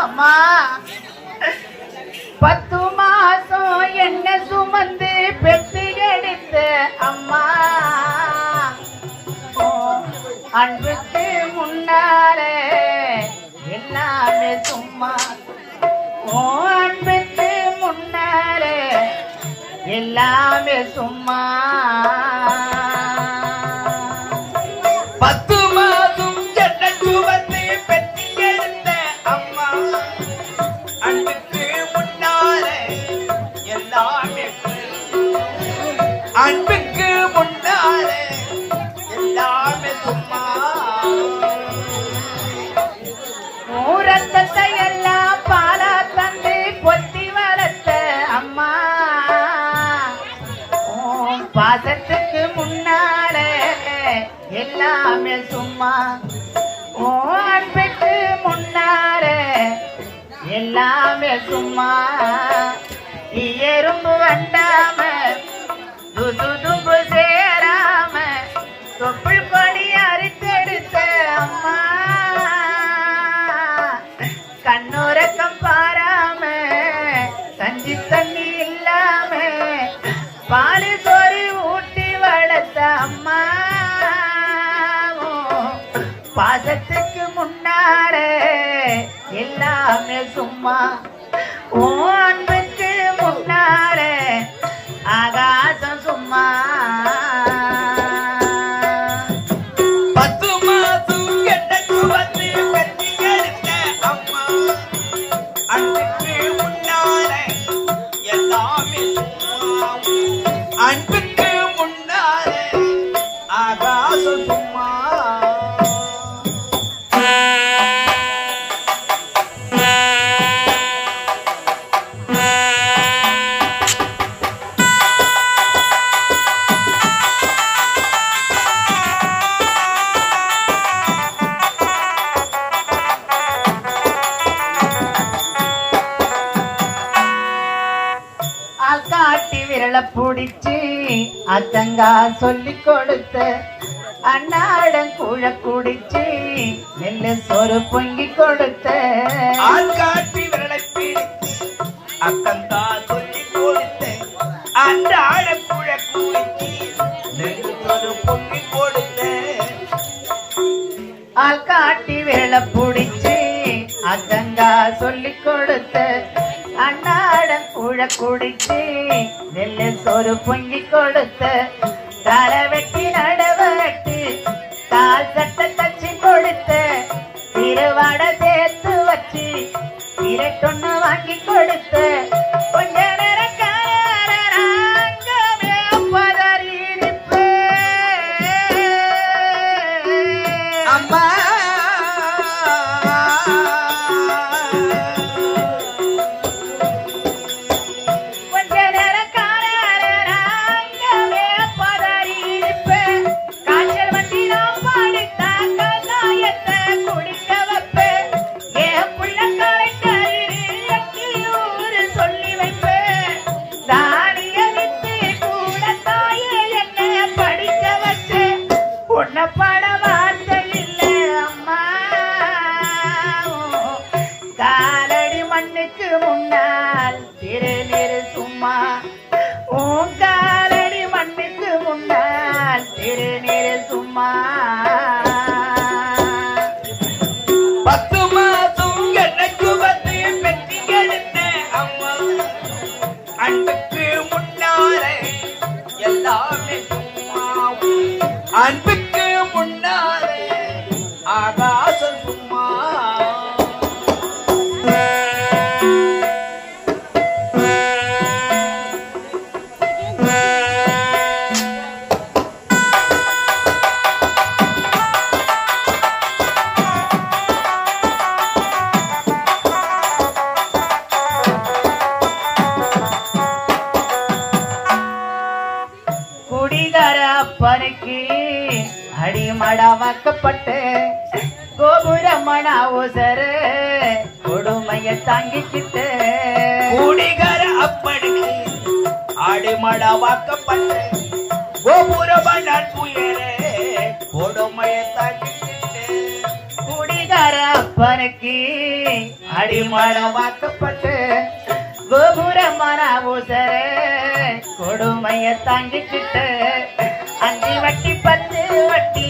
அம்மா. பத்து மாசம் என்ன சுமந்து பெற்று எடுத்த அம்மா. அன்புக்கு முன்னாலே எல்லாமே சும்மா. ஓ அன்புக்கு முன்னாலே எல்லாமே சும்மா. எல்லாமே சும்மா. எறும்பு வண்டாம துதுதும்பு சும்மா ஓ பிடிச்சு அத்தங்கா சொல்லி கொடுத்த அன்னாடம் கூழ குடிச்சு நெல்லு சோறு பொங்கி கொடுத்த. ஆள் காட்டி விரலை பிடித்து அக்கந்தா சொல்லி கொடுத்து. பொங்கி ஆள்காட்டி விரலை பிடிச்சு அத்தங்கா சொல்லி கொடுத்த அன்னாடம் கூழ குடிச்சு நெல்லு சோறு பொங்கி கொடுத்த தர வெட்டி நடவட்டி கால் சட்ட தச்சு கொடுத்த திருவாட சேர்த்து வச்சு இரட்டொன்னு வாங்கி கொடுத்த கொஞ்ச நேரம் காரராங்கவே அம்மா! Tá ஆடுமட வாக்கப்பட்ட கோபுரமணன் புயலே கொடுமையை தாக்கிட்டு குடிகார அப்ப அப்பனுக்கு அடிமடம் வாக்கப்பட்டு கோபுரமான ஊசர கொடுமைய தாங்கிக்கிட்டு அஞ்சு வட்டி பத்து வட்டி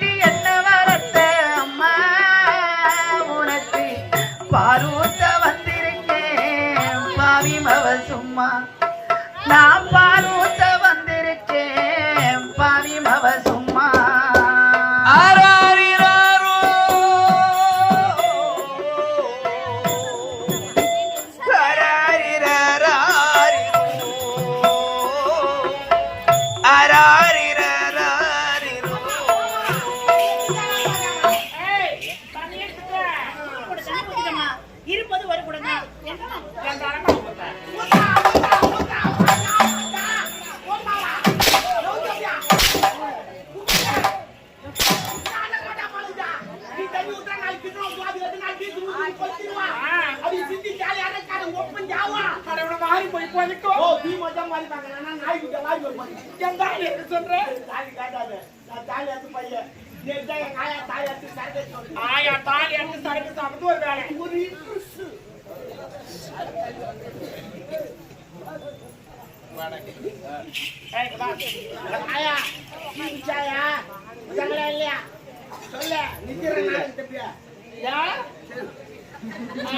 பால் என்ன வரத்த அம்மா? உனக்கு பால் ஏய், இங்க வா. ஏன்?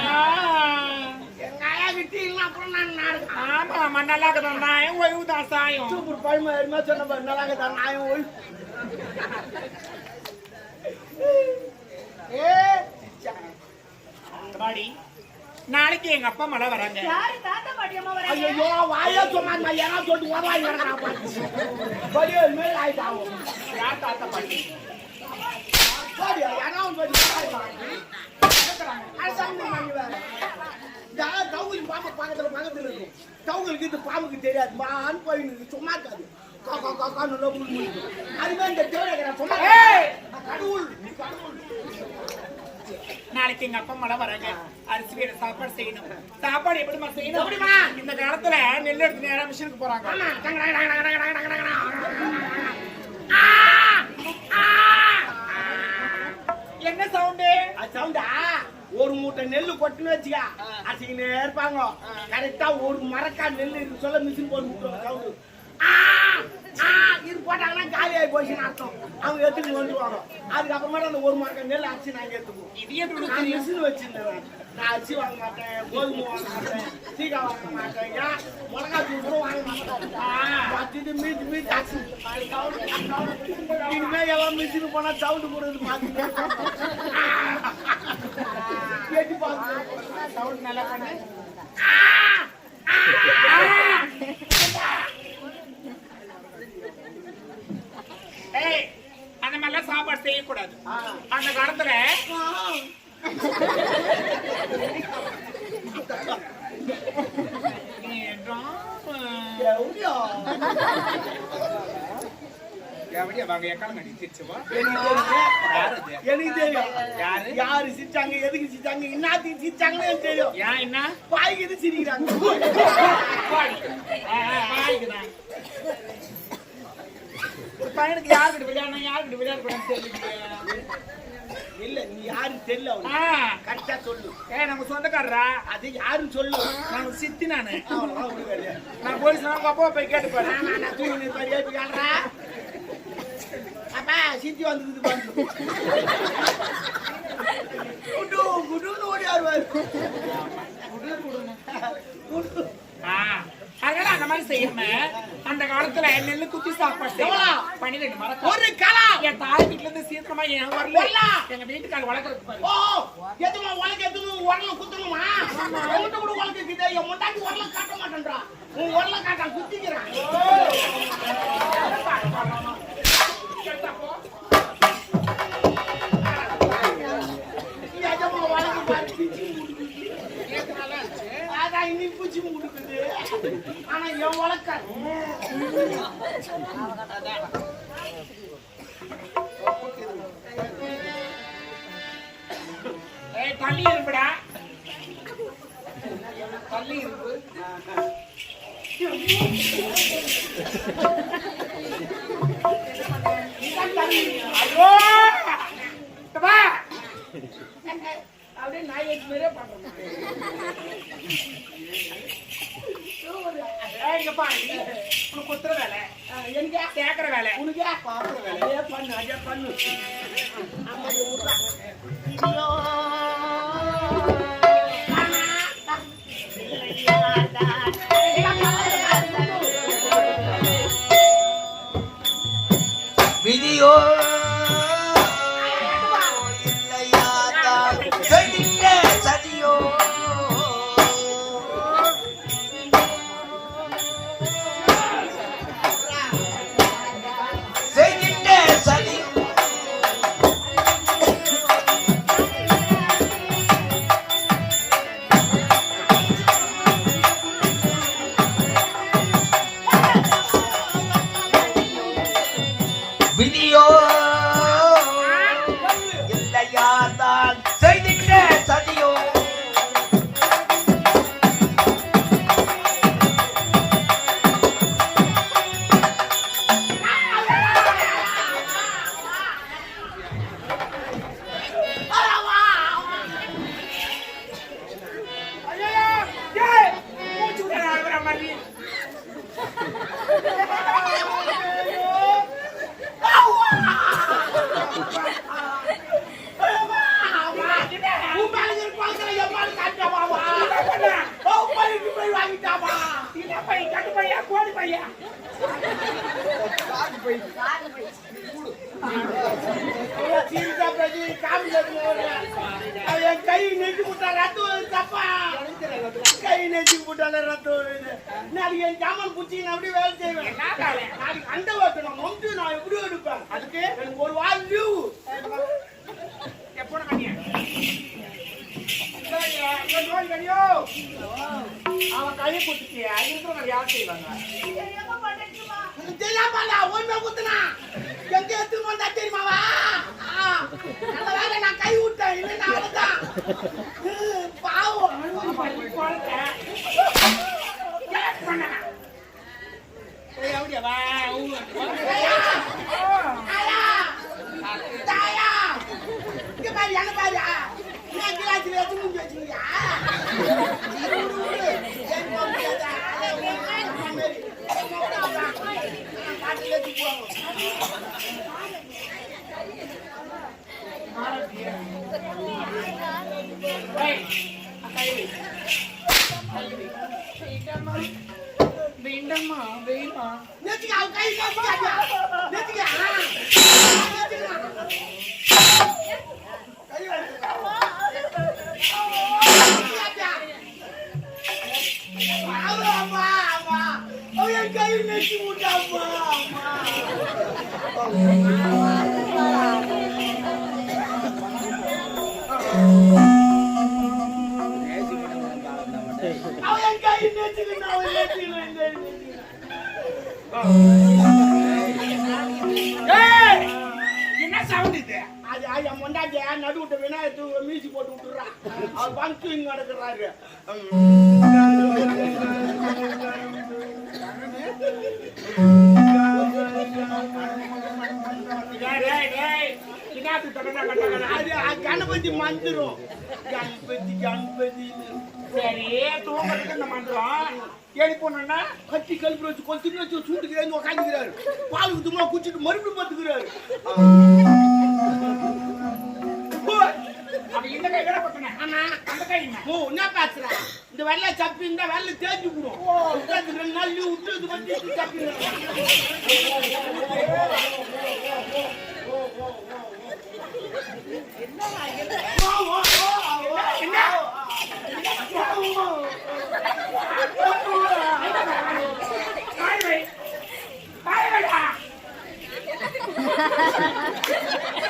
ஆ. ஆமா மண்ணெல்லாம் நாயம் ஒய்வு தான் சாயம் வாடி நாளைக்கு எங்க அப்பா மழை வராங்க. யாரு தாத்தா பாட்டியம்மா வராங்க? ஐயோ வாய சொன்னா யாரா சொல்லிட்டு வரலாம் மேல் யார் தாத்தா பாட்டி? தவுங்களுக்கு இது பாம்புக்கு தெரியாது. மான் போயின்னு சும்மா இருக்காது. அதுவே இந்த ஏய்! கடவுள் நீ கடவுள். நாளைக்கு எங்க அப்பா மழை வராங்க. அரிசி வேற சாப்பாடு செய்யணும். சாப்பாடு எப்படிமா செய்யணும்? எப்படிம்மா? இந்த காலத்துல நெல் எடுத்து நேரா மிஷினுக்கு போறாங்க. என்ன சவுண்டு? சவுண்டா? ஒரு மூட்டை நெல்லு கொட்டுன்னு வச்சுக்க. அசிக்கினே இருப்பாங்க. கரெக்டா ஒரு மரக்கா நெல்லு இருக்கு சொல்ல மிஷின் போட்டு சவுண்டு. இது போட்டாங்கன்னா காலி ஆகி அர்த்தம். அவங்க எடுத்துட்டு வந்துருவாங்க அதுக்கப்புறமேட்டு அந்த ஒரு மரக்கா நெல் அரிசி நாங்க எடுத்துக்குவோம் இது நான் மிஷின் வச்சிருந்தேன். நான் அரிசி வாங்க மாட்டேன் கோதுமை வாங்க மாட்டேன் சீக்கா வாங்க மாட்டேன். ஏன் மிளகா தூள் கூட வாங்க மாட்டேன். மீட்டு மீட்டு அரிசி இனிமே எல்லாம் மிஷின் போனா சவுண்டு போடுறது பார்த்துட்டு கேட்டு பார்த்து சவுண்ட் நல்லா பண்ணு ஏய் அந்த மாதிரிலாம் சாப்பாடு செய்யக்கூடாது. அந்த காலத்துல எனக்கு தெரியும் யாரு? யாரு? சிரிச்சாங்க எதுக்கு சிரிச்சாங்க இன்னாத்துக்கு சிரிச்சாங்கன்னு எனக்கு தெரியும். ஏன் என்ன? பாய்க்கு சிரிக்கிறாங்க. ஆ, ஆ, பாடிக்குதான். ஒரு பையனுக்கு யாருக்கிட்ட விளையாடணும் யாருக்கிட்ட விளையாடக்கூடாதுன்னு தெரியல இல்ல நீ யாருன்னு தெரியல கரெக்டா சொல்லு ஏ நம்ம சொந்தக்காரரா அது யாருன்னு சொல்லு நான் சித்தி நானு. நான் போலீஸ் உங்க அப்பா போய் கேட்டு பாரு ஆமா, நான் தூங்கி நிற்பாரு, ஏப்பி ஆள்றா. அப்பா, சித்தி வந்தது வந்து. குடு, குடுன்னு ஓடியாருவாரு. குடு, குடுன்னு. குடு. ஆ, மாதிரி செய்யாம அந்த காலத்துல நெல்லு குத்தி சாப்பாடு செய்யலாம். பன்னிரெண்டு ஒரு களா. என் தாய் வீட்டுல இருந்து சீக்கிரமா என் வரல. எங்க வீட்டுக்கார வளர்க்கறதுக்கு பாரு. ஓ, எதுமா, உனக்கு எதுவும் உரல குத்தணுமா? உன்கிட்ட கூட உலகிக்குது என் முண்டாட்டி உரல காட்ட மாட்டேன்றா. உன் உரல காட்ட குத்திக்கிறான். அதான் பூச்சி பிச்சு ஆனா என் உலக்காது தள்ளி இருப்படா. தள்ளி இருப்பு ஐயோ வா. அப்படியே நாய் எட்டு பேரே பண்றேன் ஏய், இங்க பாரு. உனக்கு குத்துற வேலை எங்க கேக்குற வேலை உனக்கு பாக்குற வேலையே பண்ணு அதே பண்ணு அம்மா இதை விட்றா. ஐயோ. என் கை நெஞ்சு விட்டா ரத்தம் வருது, தப்பா. கை நெஞ்சு விட்டாலே ரத்தம் வருது. நாளைக்கு என் ஜாமான் புடிச்சு நான் அப்படியே வேலை செய்வேன்? நாளைக்கு அண்டை வைக்கணும் நொந்து நான் எப்படி எடுப்பேன் அதுக்கு எனக்கு ஒரு வாரம் லீவு எப்போ. அவன் கையை குத்திச்சு, அங்க இருக்கிறவங்க யார் செய்வாங்க? ஒண்ணு குத்துனா எங்க எடுத்துட்டு வந்தா தெரியுமாவா? நல்ல வேலை நான் கை விட்டேன் இல்லை நான் அவ்வளவுதான் பாவம் குழந்தை. ஏன் பண்ண? ஏய், அப்படியா, வா, ஊரு. தாயா தாயா இங்க பாரு என்ன பாரு நான் கிளாஸ்ல வச்சு முடிஞ்சு வச்சுக்கியா ஏய், கை வை. அவன் கை நெத்திக்கு அவன் ஏய், என்ன சவுண்ட் இது? அது அது என் பொண்டாட்டிய நடு விட்ட விநாயகத்து மீசி போட்டு விட்டுறா அவர் பங்கு நடக்கிறாரு. டேய், டேய், டேய். பின்னாடி தொடர்ந்தா கட்டக்கடா. அது கணபதி மந்திரம். கணபதி கணபதி. சரி தூங்கறதுக்கு இந்த மந்திரம். எழுப்பணும்னா கட்டி கழுப்பு வச்சு கொஞ்சம் வச்சு சூட்டுக்கு உட்காந்துக்கிறாரு பால் ஊத்துமா குச்சிட்டு மறுபடியும் பார்த்துக்கிறாரு. இந்த கை வேற பக்கன ஆனா அந்த கை ஓ என்ன பேசுற? இந்த வெள்ளை சப்பி இந்த வெள்ள தேஞ்சு விடும் உட்காந்து ரெண்டு நாள் லீவ் விட்டு இது பண்ணி சப்பி ஓ ஓ ஓ Ha ha ha ha!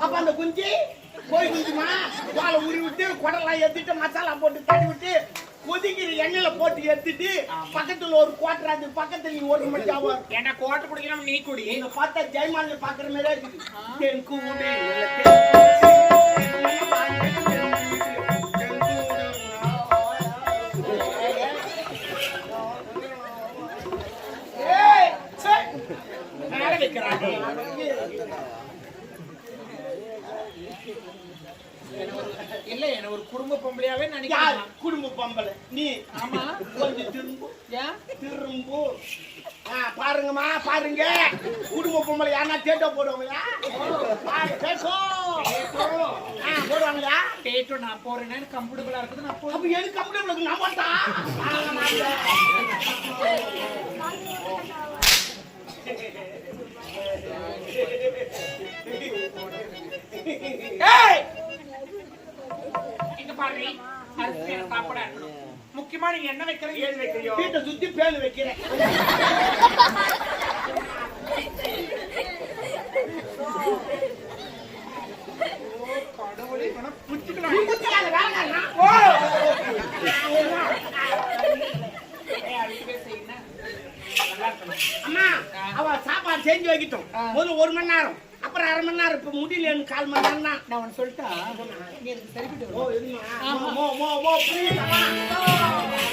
அப்ப அந்த குஞ்சு கோழி குஞ்சுமா பாலை உரி விட்டு குடலாம் எடுத்துட்டு மசாலா போட்டு தட்டி விட்டு கொதிக்கிற எண்ணெயில போட்டு எடுத்துட்டு பக்கத்துல ஒரு குவாட்டர் அது பக்கத்துல நீ ஒரு மணி ஆகும். என்ன கோட்டை குடிக்கலாம் நீ குடி. நீங்க பார்த்தா ஜெயமாலினி பாக்குற மாதிரியே இருக்குது தென் கூடு ஏய், சே. மேல வைக்கிறாங்க இல்ல என்ன ஒரு குடும்ப பொம்பளையாவே நினைக்கிறேன் குடும்ப பம்பளை? நீ. ஆமா. கொஞ்சம் திரும்ப. திரும்பு. பாருங்கம்மா பாருங்க. குடும்ப பொம்பளை யாரா தேட்டோ போடுவாங்களா? போடுவாங்களா? டேட்டோ நான் போறேன்னு கம்ஃபர்டபுளா இருக்குது நான் போறேன். அப்ப எது கம்ப்யூட்டர் நான் மாட்டா ஏய்! இங்க பாரு அரிசியான சாப்பாடா. முக்கியமா நீங்க என்ன வைக்கிறது ஏது வைக்கிறியோ வீட்டை சுத்தி பேனு வைக்கிறேன். கடவுளே. அம்மா அவ சாப்பாடு செஞ்சு வைக்கட்டும். ஒரு மணி நேரம். அப்புறம் அரை மணி நேரம் இப்ப முடியல கால் மணி நேரம் தான். நான் உனக்கு சொல்லிட்டா நீ எனக்கு சரிப்பட்டு